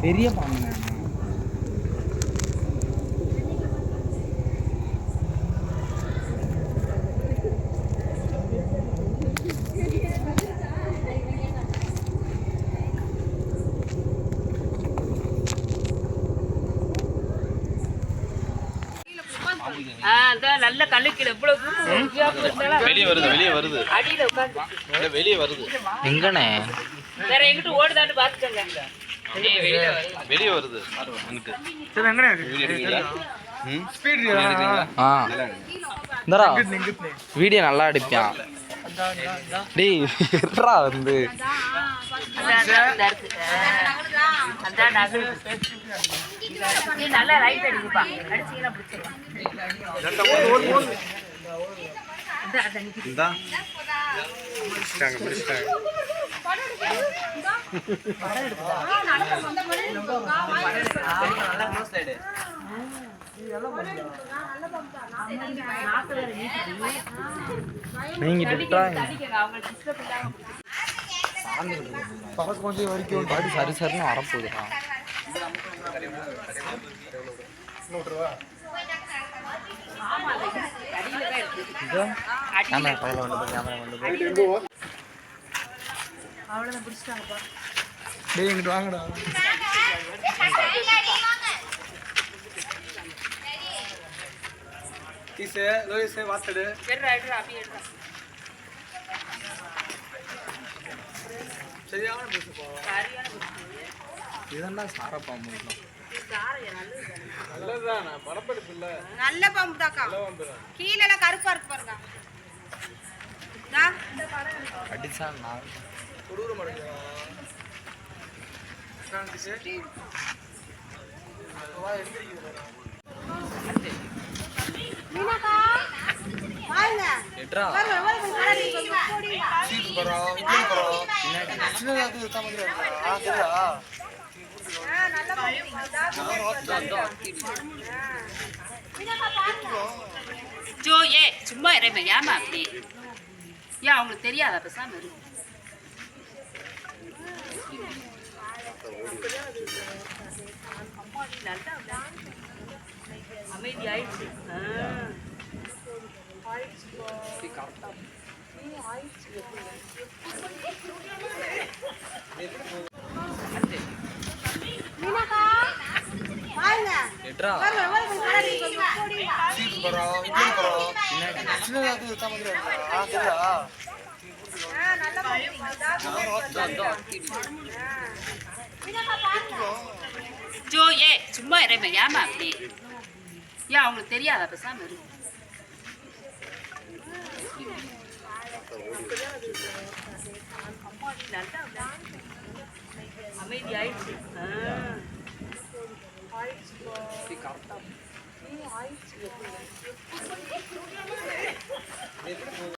பெரிய பாம்பு நல்ல இருந்தாலும் வெளியே வருது வெளியே வருது. அடியில உட்காந்து வெளியே வருது. எங்கண்ணே? வேற எங்கிட்ட ஓடுதான்னு பாத்துக்கோங்க வெளியே வருது. வீடியோ நல்லா எடுப்பான் டேய் வந்து? நல்லா ரைட் அடிக்குப்பா அடிச்சீங்கன்னா பிடிச்சிடலாம் அவங்களுக்கு disturb இல்லாம பாடி சரி சரின்னு வரப்போகுதுடா. கேமரா பையில வந்து கேமரா வந்து அவ்வளவுதான் பிடிச்சிட்டாங்கப்பா. டேய் இங்கிட்டு வாங்கடா. எடுறா அப்படியே எடுறா. சரியான பிடிச்சி. இதெல்லாம் சார பாம்பு? சாரையா, நல்லது தானே. நல்ல பாம்பு தாக்கா. கீழே எல்லாம் கருப்பா இருக்கு பாருங்க. அடிச்சா நான் மீனாக்கா வாங்க ஜோ ஏ சும்மா இறைமையாமா அப்படி? ஏன் அவங்களுக்கு தெரியாத பேசாம இருக்கும் அமைதி ஆயிடுச்சு ஆ. மீனாக்கா வாங்க எட்ரா. ஆ, நல்ல ஜோ ஏ சும்மா இறைமை ஏமா அப்படி ஏன் அவங்களுக்கு தெரியாத பேசாம இரு அமைதியாயிடுச்சு ஆயிடுச்சு